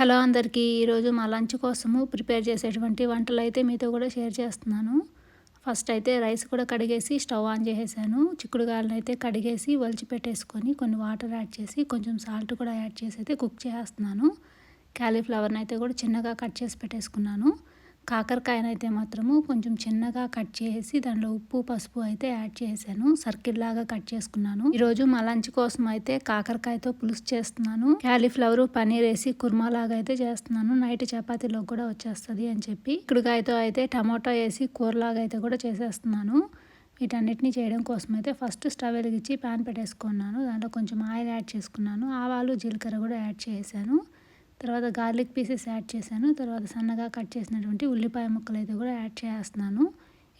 Hello అందరికీ ఈరోజు మా లంచ్ కోసము ప్రిపేర్ చేసేటువంటి వంటలు అయితే మీతో కూడా షేర్ చేస్తున్నాను. ఫస్ట్ అయితే రైస్ కూడా కడిగేసి స్టవ్ ఆన్ చేసేసాను. చిక్కుడుగాయలను అయితే కడిగేసి వలిచి పెట్టేసుకొని కొన్ని వాటర్ యాడ్ చేసి కొంచెం సాల్ట్ కూడా యాడ్ చేసి అయితే కుక్ చేస్తున్నాను క్యాలీఫ్లవర్ని అయితే కూడా చిన్నగా కట్ చేసి పెట్టేసుకున్నాను. కాకరకాయనైతే మాత్రము కొంచెం చిన్నగా కట్ చేసి దాంట్లో ఉప్పు పసుపు అయితే యాడ్ చేశాను. సర్కిల్ లాగా కట్ చేసుకున్నాను. ఈరోజు మా లంచ్ కోసం అయితే కాకరకాయతో పులుసు చేస్తున్నాను. క్యాలీఫ్లవర్ పనీర్ వేసి కుర్మా లాగా అయితే చేస్తున్నాను. నైట్ చపాతీలో కూడా వచ్చేస్తుంది అని చెప్పి ఇక్కడికాయతో అయితే టమాటో వేసి కూరలాగా అయితే కూడా చేసేస్తున్నాను. వీటన్నిటిని చేయడం కోసం అయితే ఫస్ట్ స్టవ్ వెలిగించి ప్యాన్ పెట్టేసుకున్నాను. దాంట్లో కొంచెం ఆయిల్ యాడ్ చేసుకున్నాను. ఆవాలు జీలకర్ర కూడా యాడ్ చేశాను. తర్వాత గార్లిక్ పీసెస్ యాడ్ చేశాను. తర్వాత సన్నగా కట్ చేసినటువంటి ఉల్లిపాయ ముక్కలు అయితే కూడా యాడ్ చేస్తున్నాను.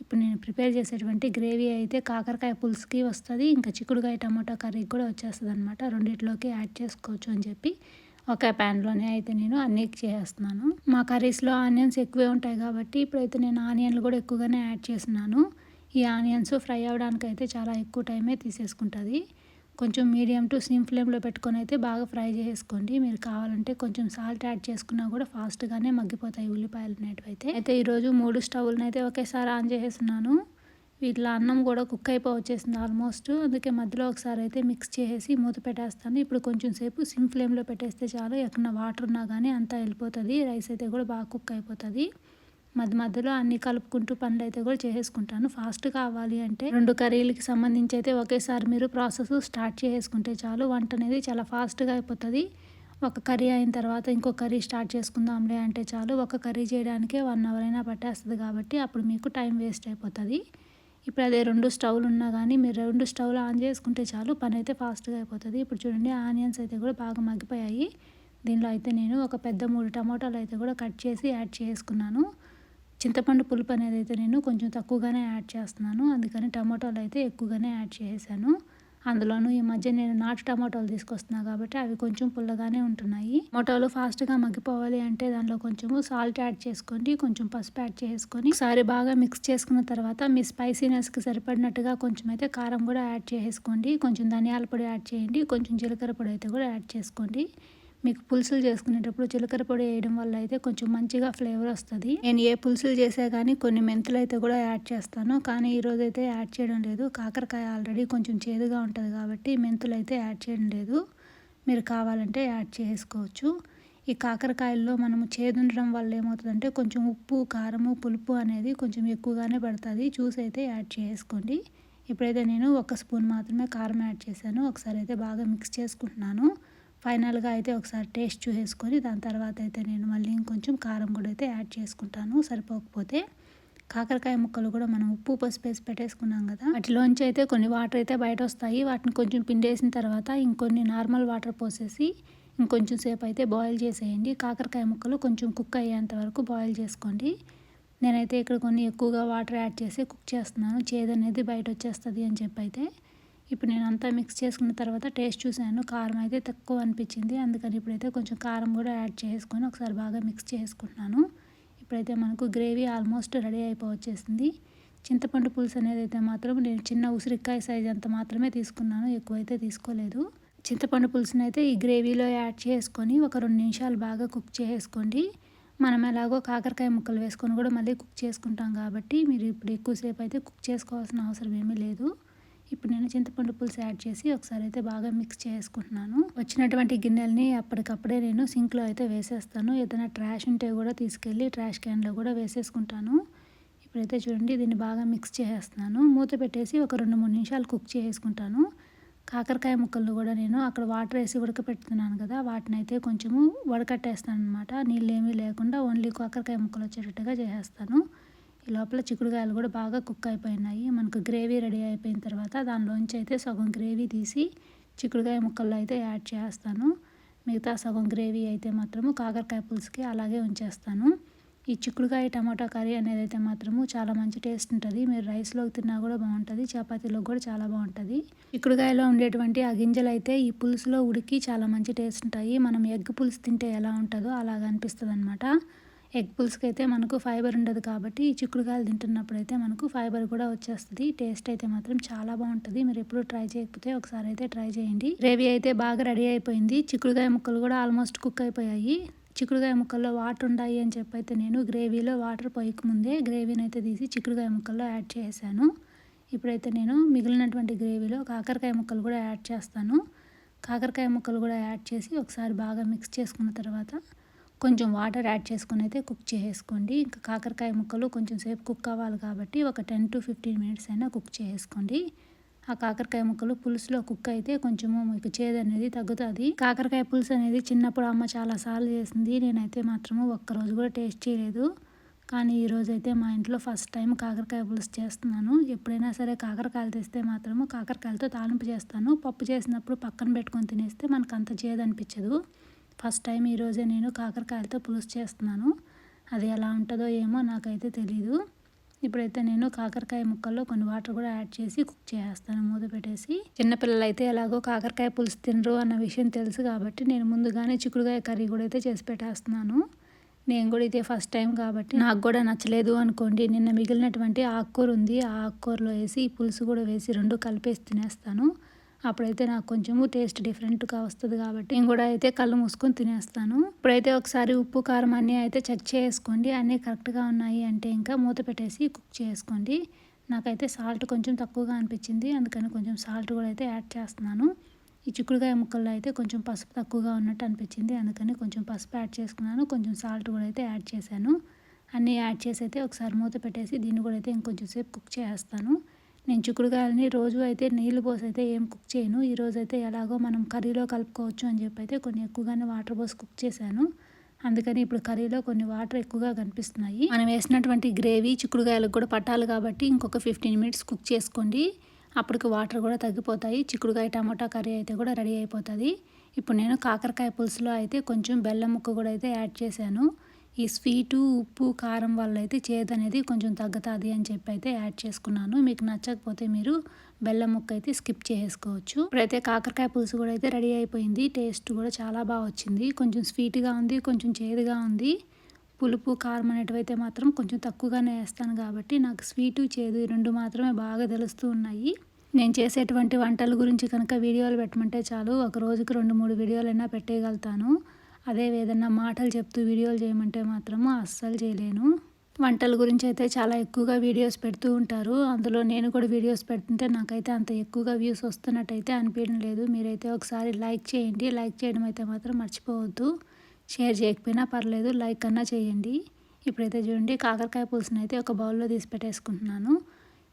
ఇప్పుడు నేను ప్రిపేర్ చేసేటువంటి గ్రేవీ అయితే కాకరకాయ పులుసుకి వస్తుంది. ఇంకా చిక్కుడుకాయ టమాటో కర్రీకి కూడా వచ్చేస్తుంది అనమాట రెండిట్లోకి యాడ్ చేసుకోవచ్చు అని చెప్పి ఒక ప్యాన్లోనే అయితే నేను అన్నీ చేస్తున్నాను. మా కర్రీస్లో ఆనియన్స్ ఎక్కువే ఉంటాయి కాబట్టి ఇప్పుడైతే నేను ఆనియన్లు కూడా ఎక్కువగానే యాడ్ చేస్తున్నాను. ఈ ఆనియన్స్ ఫ్రై అవ్వడానికైతే అయితే చాలా ఎక్కువ టైమే తీసేసుకుంటుంది. కొంచెం మీడియం టు సిమ్ ఫ్లేమ్లో పెట్టుకొని అయితే బాగా ఫ్రై చేసుకోండి. మీరు కావాలంటే కొంచెం సాల్ట్ యాడ్ చేసుకున్నా కూడా ఫాస్ట్గానే మగ్గిపోతాయి ఉల్లిపాయలు అనేటివి అయితే అయితే ఈరోజు మూడు స్టవ్లను అయితే ఒకేసారి ఆన్ చేసేస్తున్నాను. వీటిలో అన్నం కూడా కుక్ అయిపో వచ్చేసింది ఆల్మోస్ట్. అందుకే మధ్యలో ఒకసారి అయితే మిక్స్ చేసి మూత పెట్టేస్తాను. ఇప్పుడు కొంచెం సేపు సిమ్ ఫ్లేమ్లో పెట్టేస్తే చాలు. ఎక్కడ వాటర్ ఉన్నా కానీ అంతా వెళ్ళిపోతుంది. రైస్ అయితే కూడా బాగా కుక్ అయిపోతుంది. మధ్య మధ్యలో అన్ని కలుపుకుంటూ పనులు అయితే కూడా చేసేసుకుంటాను. ఫాస్ట్ కావాలి అంటే రెండు కర్రీలకి సంబంధించి అయితే ఒకేసారి మీరు ప్రాసెస్ స్టార్ట్ చేసుకుంటే చాలు. వంట అనేది చాలా ఫాస్ట్గా అయిపోతుంది. ఒక కర్రీ అయిన తర్వాత ఇంకో కర్రీ స్టార్ట్ చేసుకుందాంలే అంటే చాలు. ఒక కర్రీ చేయడానికే వన్ అవర్ అయినా పట్టేస్తుంది కాబట్టి అప్పుడు మీకు టైం వేస్ట్ అయిపోతుంది. ఇప్పుడు అదే రెండు స్టవ్లు ఉన్నా కానీ మీరు రెండు స్టవ్లు ఆన్ చేసుకుంటే చాలు పని అయితే ఫాస్ట్గా అయిపోతుంది. ఇప్పుడు చూడండి ఆనియన్స్ అయితే కూడా బాగా మగ్గిపోయాయి. దీనిలో అయితే నేను ఒక పెద్ద మూడు టమాటాలు అయితే కూడా కట్ చేసి యాడ్ చేసుకున్నాను. చింతపండు పులుపు అనేది అయితే నేను కొంచెం తక్కువగానే యాడ్ చేస్తున్నాను. అందుకని టమాటాలు అయితే ఎక్కువగానే యాడ్ చేశాను అందులోనూ ఈ మధ్య నేను నాటు టమాటాలు తీసుకొస్తున్నాను కాబట్టి అవి కొంచెం పుల్లగానే ఉంటున్నాయి. టమాటాలు ఫాస్ట్గా మగ్గిపోవాలి అంటే దానిలో కొంచెము సాల్ట్ యాడ్ చేసుకోండి. కొంచెం పసుపు యాడ్ చేసుకొని ఒకసారి బాగా మిక్స్ చేసుకున్న తర్వాత మీ స్పైసీనెస్కి సరిపడినట్టుగా కొంచెం అయితే కారం కూడా యాడ్ చేసుకోండి కొంచెం ధనియాల పొడి యాడ్ చేయండి. కొంచెం జీలకర్ర పొడి అయితే కూడా యాడ్ చేసుకోండి. మీకు పులుసులు చేసుకునేటప్పుడు జీలకర్ర పొడి వేయడం వల్ల అయితే కొంచెం మంచిగా ఫ్లేవర్ వస్తుంది. నేను ఏ పులుసులు చేసా కానీ కొన్ని మెంతులు అయితే కూడా యాడ్ చేస్తాను. కానీ ఈరోజు అయితే యాడ్ చేయడం లేదు. కాకరకాయ ఆల్రెడీ కొంచెం చేదుగా ఉంటుంది కాబట్టి మెంతులు అయితే యాడ్ చేయడం లేదు. మీరు కావాలంటే యాడ్ చేసుకోవచ్చు. ఈ కాకరకాయల్లో మనము చేదుండడం వల్ల ఏమవుతుందంటే కొంచెం ఉప్పు కారము పులుపు అనేది కొంచెం ఎక్కువగానే పడుతుంది. చూసి అయితే యాడ్ చేసుకోండి. ఇప్పుడైతే నేను ఒక స్పూన్ మాత్రమే కారం యాడ్ చేశాను. ఒకసారి అయితే బాగా మిక్స్ చేసుకుంటున్నాను. ఫైనల్గా అయితే ఒకసారి టేస్ట్ చూసేసుకొని దాని తర్వాత అయితే నేను మళ్ళీ ఇంకొంచెం కారం కూడా అయితే యాడ్ చేసుకుంటాను సరిపోకపోతే కాకరకాయ ముక్కలు కూడా మనం ఉప్పు పసుపు వేసి పెట్టేసుకున్నాం కదా వాటిలోంచి అయితే కొన్ని వాటర్ అయితే బయట వస్తాయి వాటిని కొంచెం పిండేసిన తర్వాత ఇంకొన్ని నార్మల్ వాటర్ పోసేసి ఇంకొంచెం సేపు అయితే బాయిల్ చేసేయండి. కాకరకాయ ముక్కలు కొంచెం కుక్ అయ్యేంత వరకు బాయిల్ చేసుకోండి. నేనైతే ఇక్కడ కొన్ని ఎక్కువగా వాటర్ యాడ్ చేసి కుక్ చేస్తున్నాను. చేదు అనేది బయట వచ్చేస్తుంది అని చెప్పి అయితే ఇప్పుడు నేను అంతా మిక్స్ చేసుకున్న తర్వాత టేస్ట్ చూశాను. కారం అయితే తక్కువ అనిపించింది. అందుకని ఇప్పుడైతే కొంచెం కారం కూడా యాడ్ చేసుకొని ఒకసారి బాగా మిక్స్ చేసుకుంటున్నాను. ఇప్పుడైతే మనకు గ్రేవీ ఆల్మోస్ట్ రెడీ అయిపోవచ్చేసింది. చింతపండు పులుసు అనేది అయితే మాత్రం నేను చిన్న ఉసిరికాయ సైజ్ అంత మాత్రమే తీసుకున్నాను. ఎక్కువైతే తీసుకోలేదు. చింతపండు పులుసుని అయితే ఈ గ్రేవీలో యాడ్ చేసుకొని ఒక రెండు నిమిషాలు బాగా కుక్ చేసుకోండి. మనం ఎలాగో కాకరకాయ ముక్కలు వేసుకొని కూడా మళ్ళీ కుక్ చేసుకుంటాం కాబట్టి మీరు ఇప్పుడు ఎక్కువసేపు అయితే కుక్ చేసుకోవాల్సిన అవసరం ఏమీ లేదు. ఇప్పుడు నేను చింతపండు పులుసు యాడ్ చేసి ఒకసారి అయితే బాగా మిక్స్ చేసుకుంటున్నాను. వచ్చినటువంటి గిన్నెల్ని అప్పటికప్పుడే నేను సింక్లో అయితే వేసేస్తాను. ఏదైనా ట్రాష్ ఉంటే కూడా తీసుకెళ్ళి ట్రాష్ క్యాన్లో కూడా వేసేసుకుంటాను. ఇప్పుడైతే చూడండి దీన్ని బాగా మిక్స్ చేసేస్తున్నాను. మూత పెట్టేసి ఒక రెండు మూడు నిమిషాలు కుక్ చేసుకుంటాను. కాకరకాయ ముక్కలు కూడా నేను అక్కడ వాటర్ వేసి ఉడకపెడుతున్నాను కదా వాటిని అయితే కొంచెము వడకట్టేస్తాను అనమాట నీళ్ళు ఏమీ లేకుండా ఓన్లీ కాకరకాయ ముక్కలు వచ్చేటట్టుగా చేసేస్తాను. లోపల చిక్కుడుకాయలు కూడా బాగా కుక్ అయిపోయినాయి. మనకు గ్రేవీ రెడీ అయిపోయిన తర్వాత దానిలోంచి అయితే సగం గ్రేవీ తీసి చిక్కుడుకాయ ముక్కల్లో అయితే యాడ్ చేస్తాను. మిగతా సగం గ్రేవీ అయితే మాత్రము కాకరకాయ పులుసుకి అలాగే ఉంచేస్తాను. ఈ చిక్కుడుకాయ టమాటా కర్రీ అనేది అయితే మాత్రము చాలా మంచి టేస్ట్ ఉంటుంది. మీరు రైస్లోకి తిన్నా కూడా బాగుంటుంది చపాతీలో కూడా చాలా బాగుంటుంది. చిక్కుడుకాయలో ఉండేటువంటి ఆ గింజలు అయితే ఈ పులుసులో ఉడికి చాలా మంచి టేస్ట్ ఉంటాయి. మనం ఎగ్ పులుసు తింటే ఎలా ఉంటుందో అలాగ అనిపిస్తుంది అనమాట ఎగ్ పులుసుకి అయితే మనకు ఫైబర్ ఉండదు కాబట్టి ఈ చిక్కుడుకాయలు తింటున్నప్పుడు అయితే మనకు ఫైబర్ కూడా వచ్చేస్తుంది. టేస్ట్ అయితే మాత్రం చాలా బాగుంటుంది. మీరు ఎప్పుడు ట్రై చేయకపోతే ఒకసారి అయితే ట్రై చేయండి. గ్రేవీ అయితే బాగా రెడీ అయిపోయింది. చిక్కుడుకాయ ముక్కలు కూడా ఆల్మోస్ట్ కుక్ అయిపోయాయి. చిక్కుడుకాయ ముక్కల్లో వాటర్ ఉన్నాయి అని చెప్పి అయితే నేను గ్రేవీలో వాటర్ పోయకముందే గ్రేవీని అయితే తీసి చిక్కుడుకాయ ముక్కల్లో యాడ్ చేశాను. ఇప్పుడైతే నేను మిగిలినటువంటి గ్రేవీలో కాకరకాయ ముక్కలు కూడా యాడ్ చేస్తాను. కాకరకాయ ముక్కలు కూడా యాడ్ చేసి ఒకసారి బాగా మిక్స్ చేసుకున్న తర్వాత కొంచెం వాటర్ యాడ్ చేసుకుని అయితే కుక్ చేసుకోండి. ఇంకా కాకరకాయ ముక్కలు కొంచెం సేపు కుక్ అవ్వాలి కాబట్టి ఒక టెన్ టు ఫిఫ్టీన్ మినిట్స్ అయినా కుక్ చేసుకోండి. ఆ కాకరకాయ ముక్కలు పులుసులో కుక్ అయితే కొంచెము మీకు చేదు అనేది తగ్గుతుంది. కాకరకాయ పులుసు అనేది చిన్నప్పుడు అమ్మ చాలా సార్లు చేసింది. నేనైతే మాత్రము ఒక్కరోజు కూడా టేస్ట్ చేయలేదు. కానీ ఈరోజు అయితే మా ఇంట్లో ఫస్ట్ టైం కాకరకాయ పులుసు చేస్తున్నాను. ఎప్పుడైనా సరే కాకరకాయలు తెస్తే మాత్రము కాకరకాయలతో తాలింపు చేస్తాను. పప్పు చేసినప్పుడు పక్కన పెట్టుకొని తినేస్తే మనకు అంత చేదు అనిపించదు. ఫస్ట్ టైం ఈరోజే నేను కాకరకాయలతో పులుసు చేస్తున్నాను. అది ఎలా ఉంటుందో ఏమో నాకైతే తెలీదు. ఇప్పుడైతే నేను కాకరకాయ ముక్కల్లో కొన్ని వాటర్ కూడా యాడ్ చేసి కుక్ చేస్తాను మూత పెట్టేసి. చిన్నపిల్లలు అయితే ఎలాగో కాకరకాయ పులుసు తినరు అన్న విషయం తెలుసు కాబట్టి నేను ముందుగానే చిక్కుడుకాయ కర్రీ కూడా అయితే చేసి పెట్టేస్తున్నాను. నేను కూడా ఇదే ఫస్ట్ టైం కాబట్టి నాకు కూడా నచ్చలేదు అనుకోండి. నిన్న మిగిలినటువంటి ఆకుకూర ఉంది. ఆ ఆకుకూరలో వేసి పులుసు కూడా వేసి రెండు కలిపేసి తినేస్తాను. అప్పుడైతే నాకు కొంచెము టేస్ట్ డిఫరెంట్గా వస్తుంది కాబట్టి నేను కూడా అయితే కళ్ళు మూసుకొని తినేస్తాను. ఇప్పుడైతే ఒకసారి ఉప్పు కారం అన్నీ అయితే చెక్ చేసుకోండి. అన్నీ కరెక్ట్గా ఉన్నాయి అంటే ఇంకా మూత పెట్టేసి కుక్ చేసుకోండి. నాకైతే సాల్ట్ కొంచెం తక్కువగా అనిపించింది. అందుకని కొంచెం సాల్ట్ కూడా అయితే యాడ్ చేస్తున్నాను. ఈ చిక్కుడుకాయ ముక్కల్లో అయితే కొంచెం పసుపు తక్కువగా ఉన్నట్టు అనిపించింది. అందుకని కొంచెం పసుపు యాడ్ చేసుకున్నాను. కొంచెం సాల్ట్ కూడా అయితే యాడ్ చేశాను. అన్నీ యాడ్ చేసి అయితే ఒకసారి మూత పెట్టేసి దీన్ని కూడా అయితే ఇంకొంచెం సేపు కుక్ చేస్తాను. నేను చిక్కుడుకాయలని రోజు అయితే నీళ్ళు పోసి అయితే ఏం కుక్ చేయను. ఈరోజు అయితే ఎలాగో మనం కర్రీలో కలుపుకోవచ్చు అని చెప్పి అయితే కొన్ని ఎక్కువగానే వాటర్ పోసి కుక్ చేశాను. అందుకని ఇప్పుడు కర్రీలో కొన్ని వాటర్ ఎక్కువగా కనిపిస్తున్నాయి. మనం వేసినటువంటి గ్రేవీ చిక్కుడుకాయలకు కూడా పట్టాలి కాబట్టి ఇంకొక ఫిఫ్టీన్ మినిట్స్ కుక్ చేసుకోండి. అప్పటికి వాటర్ కూడా తగ్గిపోతాయి. చిక్కుడుకాయ టమాటా కర్రీ అయితే కూడా రెడీ అయిపోతుంది. ఇప్పుడు నేను కాకరకాయ పులుసులో అయితే కొంచెం బెల్లం ముక్క కూడా అయితే యాడ్ చేశాను. ఈ స్వీటు ఉప్పు కారం వల్ల అయితే చేదు అనేది కొంచెం తగ్గుతుంది అని చెప్పి అయితే యాడ్ చేసుకున్నాను. మీకు నచ్చకపోతే మీరు బెల్లం ముక్క అయితే స్కిప్ చేసుకోవచ్చు. ఇప్పుడైతే కాకరకాయ పులుసు కూడా అయితే రెడీ అయిపోయింది. టేస్ట్ కూడా చాలా బాగా వచ్చింది. కొంచెం స్వీట్గా ఉంది కొంచెం చేదుగా ఉంది. పులుపు కారం అనేటివైతే మాత్రం కొంచెం తక్కువగానే వేస్తాను కాబట్టి నాకు స్వీటు చేదు రెండు మాత్రమే బాగా తెలుస్తూ ఉన్నాయి. నేను చేసేటువంటి వంటల గురించి కనుక వీడియోలు పెట్టమంటే చాలు. ఒక రోజుకి రెండు మూడు వీడియోలైనా పెట్టేయగలుగుతాను అదే ఏదన్నా మాటలు చెప్తూ వీడియోలు చేయమంటే మాత్రము అస్సలు చేయలేను. వంటల గురించి అయితే చాలా ఎక్కువగా వీడియోస్ పెడుతూ ఉంటారు. అందులో నేను కూడా వీడియోస్ పెడుతుంటే నాకైతే అంత ఎక్కువగా వ్యూస్ వస్తున్నట్టయితే అనిపించడం లేదు. మీరైతే ఒకసారి లైక్ చేయండి. లైక్ చేయడం అయితే మాత్రం మర్చిపోవద్దు. షేర్ చేయకపోయినా పర్లేదు. లైక్ అన్నా చేయండి. ఇప్పుడైతే చూడండి కాకరకాయ పులుసుని అయితే ఒక బౌల్లో తీసి పెట్టేసుకుంటున్నాను.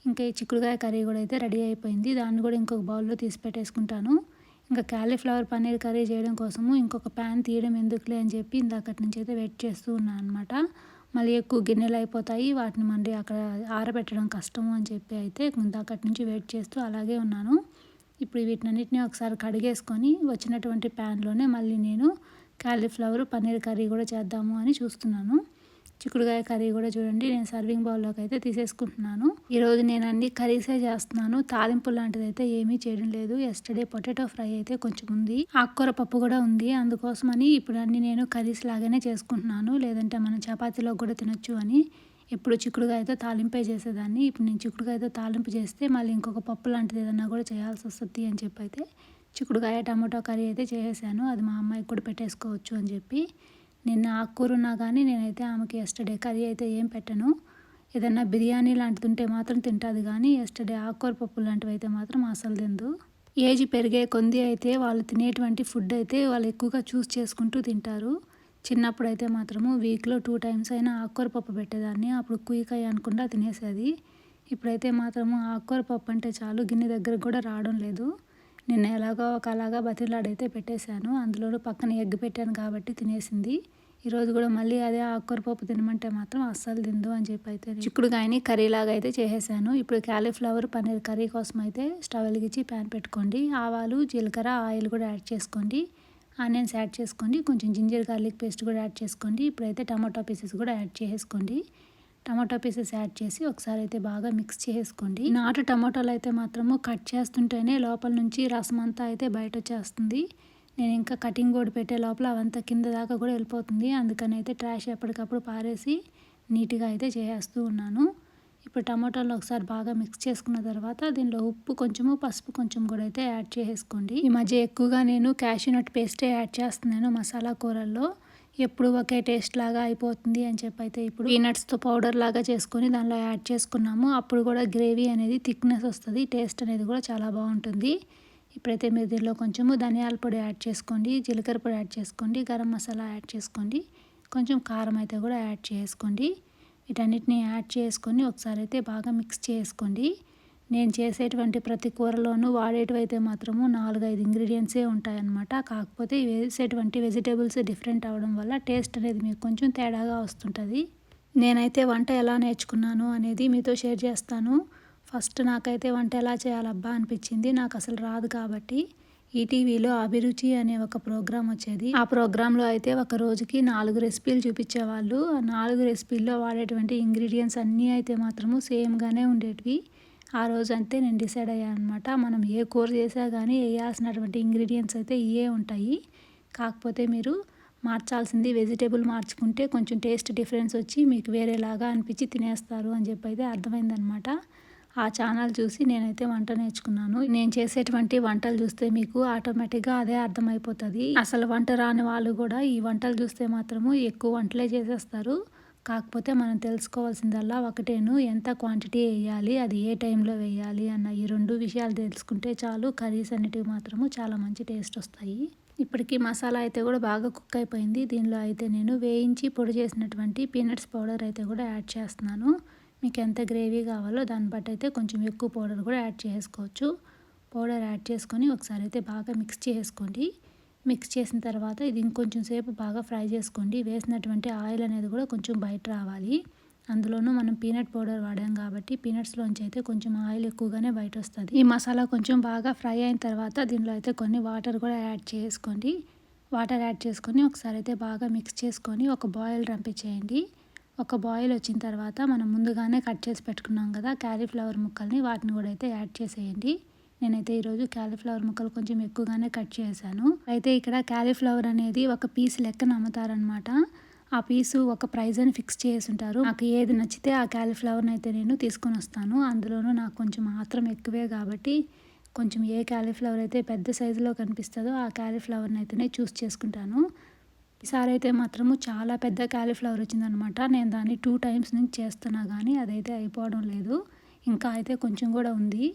ఇంకా ఈ చిక్కుడుకాయ కర్రీ కూడా అయితే రెడీ అయిపోయింది. దాన్ని కూడా ఇంకొక బౌల్లో తీసి పెట్టేసుకుంటాను. ఇంకా క్యాలీఫ్లవర్ పన్నీర్ కర్రీ చేయడం కోసము ఇంకొక ప్యాన్ తీయడం ఎందుకులే అని చెప్పి ఇందాకటి నుంచి అయితే వెయిట్ చేస్తూ ఉన్నాను అనమాట మళ్ళీ ఎక్కువ గిన్నెలు అయిపోతాయి వాటిని మళ్ళీ అక్కడ ఆరబెట్టడం కష్టము అని చెప్పి అయితే ఇందాకటి నుంచి వెయిట్ చేస్తూ అలాగే ఉన్నాను. ఇప్పుడు వీటినన్నిటిని ఒకసారి కడిగేసుకొని వచ్చినటువంటి ప్యాన్లోనే మళ్ళీ నేను క్యాలీఫ్లవర్ పన్నీర్ కర్రీ కూడా చేద్దాము అని చూస్తున్నాను. చిక్కుడుకాయ కర్రీ కూడా చూడండి నేను సర్వింగ్ బౌల్లోకి అయితే తీసేసుకుంటున్నాను. ఈరోజు నేను అన్ని కర్రీసే చేస్తున్నాను. తాలింపు లాంటిది అయితే ఏమీ చేయడం లేదు. ఎస్టర్డే పొటాటో ఫ్రై అయితే కొంచెం ఉంది. ఆకుకూర పప్పు కూడా ఉంది. అందుకోసమని ఇప్పుడు అన్ని నేను కర్రీస్ లాగానే చేసుకుంటున్నాను. లేదంటే మనం చపాతీలో కూడా తినొచ్చు అని ఎప్పుడు చిక్కుడుకాయతో తాలింపే చేసేదాన్ని. ఇప్పుడు నేను చిక్కుడుకాయతో తాలింపు చేస్తే మళ్ళీ ఇంకొక పప్పు లాంటిది ఏదన్నా కూడా చేయాల్సి వస్తుంది అని చెప్పి అయితే చిక్కుడుకాయ టమాటో కర్రీ అయితే చేసేసాను. అది మా అమ్మాయికి కూడా పెట్టేసుకోవచ్చు అని చెప్పి నిన్న ఆకుకూర ఉన్నా కానీ నేనైతే ఆమెకి ఎస్టర్డే కర్రీ అయితే ఏం పెట్టను. ఏదన్నా బిర్యానీ లాంటిది ఉంటే మాత్రం తింటుంది కానీ ఎస్టర్డే ఆకుకూర పప్పు లాంటివి అయితే మాత్రం అసలు తిందు ఏజ్ పెరిగే కొంది అయితే వాళ్ళు తినేటువంటి ఫుడ్ అయితే వాళ్ళు ఎక్కువగా చూస్ చేసుకుంటూ తింటారు. చిన్నప్పుడు అయితే మాత్రము వీక్లో టూ టైమ్స్ అయినా ఆకుకూర పప్పు పెట్టేదాన్ని. అప్పుడు క్విక్ అయ్యి అనుకుండా తినేసేది. ఇప్పుడైతే మాత్రము ఆకుకూర పప్పు అంటే చాలు గిన్నె దగ్గర కూడా రావడం లేదు. నిన్న ఎలాగో ఒక అలాగా బతిలాడైతే పెట్టేశాను. అందులోనూ పక్కన ఎగ్ పెట్టాను కాబట్టి తినేసింది. ఈరోజు కూడా మళ్ళీ అదే ఆకుకూర పప్పు తినమంటే మాత్రం అస్సలు తిందు అని చెప్పి అయితే చిక్కుడుకాయని కర్రీలాగా అయితే చేసేసాను ఇప్పుడు క్యాలీఫ్లవర్ పన్నీర్ కర్రీ కోసం అయితే స్టవ్ వెలిగించి ప్యాన్ పెట్టుకోండి. ఆవాలు జీలకర్ర ఆయిల్ కూడా యాడ్ చేసుకోండి. ఆనియన్స్ యాడ్ చేసుకోండి. కొంచెం జింజర్ గార్లిక్ పేస్ట్ కూడా యాడ్ చేసుకోండి. ఇప్పుడైతే టమాటో పీసెస్ కూడా యాడ్ చేసుకోండి టమాటో పీసెస్ యాడ్ చేసి ఒకసారి అయితే బాగా మిక్స్ చేసుకోండి. నాటు టమాటోలు అయితే మాత్రము కట్ చేస్తుంటేనే లోపల నుంచి రసం అంతా అయితే బయట వచ్చేస్తుంది. నేను ఇంకా కటింగ్ బోర్డు పెట్టే లోపల అవంతా కింద దాకా కూడా వెళ్ళిపోతుంది. అందుకని అయితే ట్రాష్ ఎప్పటికప్పుడు పారేసి నీట్గా అయితే చేస్తూ ఉన్నాను. ఇప్పుడు టమాటాలు ఒకసారి బాగా మిక్స్ చేసుకున్న తర్వాత దీనిలో ఉప్పు కొంచెము పసుపు కొంచెం కూడా అయితే యాడ్ చేసుకోండి ఈ మధ్య ఎక్కువగా నేను క్యాషూ నట్ పేస్టే యాడ్ చేస్తున్నాను మసాలా కూరల్లో. ఎప్పుడు ఒకే టేస్ట్ లాగా అయిపోతుంది అని చెప్పి అయితే ఇప్పుడు పీనట్స్తో పౌడర్ లాగా చేసుకొని దానిలో యాడ్ చేసుకున్నాము. అప్పుడు కూడా గ్రేవీ అనేది థిక్నెస్ వస్తుంది. టేస్ట్ అనేది కూడా చాలా బాగుంటుంది. ఇప్పుడైతే మీరు దీనిలో కొంచెము ధనియాల పొడి యాడ్ చేసుకోండి జీలకర్ర పొడి యాడ్ చేసుకోండి గరం మసాలా యాడ్ చేసుకోండి కొంచెం కారం అయితే కూడా యాడ్ చేసుకోండి. వీటన్నిటిని యాడ్ చేసుకొని ఒకసారి అయితే బాగా మిక్స్ చేసుకోండి. నేను చేసేటువంటి ప్రతి కూరలోనూ వాడేటివైతే మాత్రము నాలుగైదు ఇంగ్రీడియంట్సే ఉంటాయన్నమాట. కాకపోతే వేసేటువంటి వెజిటేబుల్స్ డిఫరెంట్ అవ్వడం వల్ల టేస్ట్ అనేది మీకు కొంచెం తేడాగా వస్తుంటుంది. నేనైతే వంట ఎలా నేర్చుకున్నాను అనేది మీతో షేర్ చేస్తాను. ఫస్ట్ నాకైతే వంట ఎలా చేయాలబ్బా అనిపించింది. నాకు అసలు రాదు కాబట్టి ఈటీవీలో అభిరుచి అనే ఒక ప్రోగ్రాం వచ్చేది. ఆ ప్రోగ్రాంలో అయితే ఒక రోజుకి నాలుగు రెసిపీలు చూపించేవాళ్ళు. ఆ నాలుగు రెసిపీల్లో వాడేటువంటి ఇంగ్రీడియంట్స్ అన్నీ అయితే మాత్రము సేమ్గానే ఉండేటివి. ఆ రోజు అంతే నేను డిసైడ్ అయ్యాను అనమాట మనం ఏ కూర చేసా కానీ వేయాల్సినటువంటి ఇంగ్రీడియంట్స్ అయితే ఇవే ఉంటాయి. కాకపోతే మీరు మార్చాల్సింది వెజిటేబుల్ మార్చుకుంటే కొంచెం టేస్ట్ డిఫరెన్స్ వచ్చి మీకు వేరేలాగా అనిపించి తినేస్తారు అని చెప్పి అయితే అర్థమైందనమాట ఆ ఛానల్ చూసి నేనైతే వంట నేర్చుకున్నాను. నేను చేసేటువంటి వంటలు చూస్తే మీకు ఆటోమేటిక్గా అదే అర్థమైపోతుంది. అసలు వంట రాని వాళ్ళు కూడా ఈ వంటలు చూస్తే మాత్రము ఎక్కువ వంటలే చేసేస్తారు. కాకపోతే మనం తెలుసుకోవాల్సిందల్లా ఒకటేను ఎంత క్వాంటిటీ వేయాలి అది ఏ టైంలో వేయాలి అన్న ఈ రెండు విషయాలు తెలుసుకుంటే చాలు. కర్రీస్ అనేటివి మాత్రము చాలా మంచి టేస్ట్ వస్తాయి. ఇప్పటికీ మసాలా అయితే కూడా బాగా కుక్ అయిపోయింది. దీనిలో అయితే నేను వేయించి పొడి చేసినటువంటి పీనట్స్ పౌడర్ అయితే కూడా యాడ్ చేస్తున్నాను. మీకు ఎంత గ్రేవీ కావాలో దాన్ని బట్టి అయితే కొంచెం ఎక్కువ పౌడర్ కూడా యాడ్ చేసుకోవచ్చు. పౌడర్ యాడ్ చేసుకొని ఒకసారి అయితే బాగా మిక్స్ చేసుకోండి. మిక్స్ చేసిన తర్వాత ఇది ఇంకొంచెం సేపు బాగా ఫ్రై చేసుకోండి. వేసినటువంటి ఆయిల్ అనేది కూడా కొంచెం బయట రావాలి. అందులోనూ మనం పీనట్ పౌడర్ వాడాం కాబట్టి పీనట్స్లోంచి అయితే కొంచెం ఆయిల్ ఎక్కువగానే బయట వస్తుంది ఈ మసాలా కొంచెం బాగా ఫ్రై అయిన తర్వాత దీనిలో అయితే కొన్ని వాటర్ కూడా యాడ్ చేసుకోండి. వాటర్ యాడ్ చేసుకొని ఒకసారి అయితే బాగా మిక్స్ చేసుకొని ఒక బాయిల్ రంపించేయండి ఒక బాయిల్ వచ్చిన తర్వాత మనం ముందుగానే కట్ చేసి పెట్టుకున్నాం కదా క్యాలీఫ్లవర్ ముక్కల్ని వాటిని కూడా అయితే యాడ్ చేసేయండి. నేనైతే ఈరోజు క్యాలీఫ్లవర్ ముక్కలు కొంచెం ఎక్కువగానే కట్ చేశాను. అయితే ఇక్కడ క్యాలీఫ్లవర్ అనేది ఒక పీస్ లెక్కన అమ్ముతారనమాట ఆ పీసు ఒక ప్రైజ్ అని ఫిక్స్ చేసి ఉంటారు నాకు ఏది నచ్చితే ఆ క్యాలీఫ్లవర్ని అయితే నేను తీసుకొని వస్తాను. అందులోనూ నాకు కొంచెం మాత్రం ఎక్కువే కాబట్టి కొంచెం ఏ క్యాలీఫ్లవర్ అయితే పెద్ద సైజులో కనిపిస్తుందో ఆ క్యాలీఫ్లవర్ని అయితేనే చూస్ చేసుకుంటాను. ఈసారి అయితే మాత్రము చాలా పెద్ద క్యాలీఫ్లవర్ వచ్చిందనమాట నేను దాన్ని టూ టైమ్స్ నుంచి చేస్తున్నా కానీ అదైతే అయిపోవడం లేదు. ఇంకా అయితే కొంచెం కూడా ఉంది.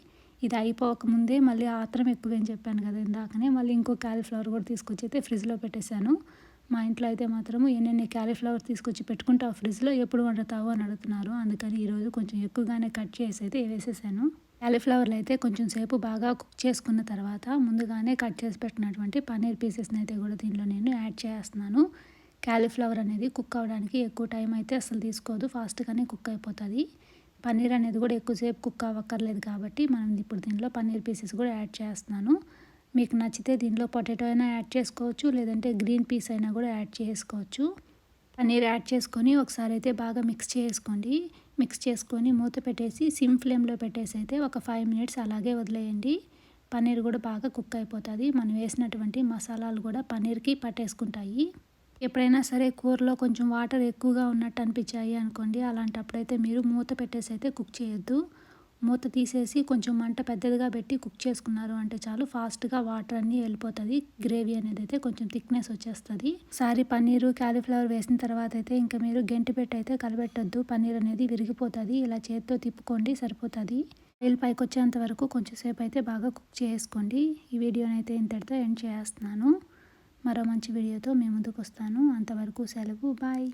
ఇది అయిపోకముందే మళ్ళీ ఆత్రం ఎక్కువ అని చెప్పాను కదా ఇందాకనే. మళ్ళీ ఇంకో క్యాలీఫ్లవర్ కూడా తీసుకొచ్చి అయితే ఫ్రిడ్జ్లో పెట్టేశాను. మా ఇంట్లో అయితే మాత్రము ఎన్నెన్ని క్యాలీఫ్లవర్ తీసుకొచ్చి పెట్టుకుంటావు ఫ్రిడ్జ్లో ఎప్పుడు వండుతావు అని అడుగుతున్నారు. అందుకని ఈరోజు కొంచెం ఎక్కువగానే కట్ చేసి అయితే వేసేసాను. క్యాలీఫ్లవర్లు అయితే కొంచెం సేపు బాగా కుక్ చేసుకున్న తర్వాత ముందుగానే కట్ చేసి పెట్టినటువంటి పన్నీర్ పీసెస్ని అయితే కూడా దీనిలో నేను యాడ్ చేస్తున్నాను. క్యాలీఫ్లవర్ అనేది కుక్ అవ్వడానికి ఎక్కువ టైం అయితే అసలు తీసుకోదు. ఫాస్ట్గానే కుక్ అయిపోతుంది. పన్నీర్ అనేది కూడా ఎక్కువసేపు కుక్ అవ్వక్కర్లేదు కాబట్టి మనం ఇప్పుడు దీనిలో పన్నీర్ పీసెస్ కూడా యాడ్ చేస్తున్నాను. మీకు నచ్చితే దీనిలో పొటాటో అయినా యాడ్ చేసుకోవచ్చు లేదంటే గ్రీన్ పీస్ అయినా కూడా యాడ్ చేసుకోవచ్చు. పన్నీర్ యాడ్ చేసుకొని ఒకసారి అయితే బాగా మిక్స్ చేసుకోండి. మిక్స్ చేసుకొని మూత పెట్టేసి సిమ్ ఫ్లేమ్లో పెట్టేసి అయితే ఒక ఫైవ్ మినిట్స్ అలాగే వదిలేయండి. పన్నీర్ కూడా బాగా కుక్ అయిపోతుంది. మనం వేసినటువంటి మసాలాలు కూడా పన్నీర్కి పట్టేసుకుంటాయి. ఎప్పుడైనా సరే కూరలో కొంచెం వాటర్ ఎక్కువగా ఉన్నట్టు అనిపించాయి అనుకోండి. అలాంటప్పుడైతే మీరు మూత పెట్టేసి అయితే కుక్ చేయొద్దు. మూత తీసేసి కొంచెం మంట పెద్దదిగా పెట్టి కుక్ చేసుకున్నారు అంటే చాలు ఫాస్ట్గా వాటర్ అన్నీ వెళ్ళిపోతుంది. గ్రేవీ అనేది అయితే కొంచెం థిక్నెస్ వచ్చేస్తుంది. సారీ పన్నీరు క్యాలీఫ్లవర్ వేసిన తర్వాత అయితే ఇంకా మీరు గెంటి పెట్టి అయితే కలబెట్టద్దు. పన్నీర్ అనేది విరిగిపోతుంది. ఇలా చేతితో తిప్పుకోండి సరిపోతుంది. ఆయిల్ పైకి వచ్చేంత వరకు కొంచెం సేపు అయితే బాగా కుక్ చేసుకోండి. ఈ వీడియోనైతే ఇంతటితో ఎండ్ చేస్తున్నాను. మరో మంచి వీడియోతో మేము ముందుకు వస్తాను అంతవరకు సెలవు. బాయ్.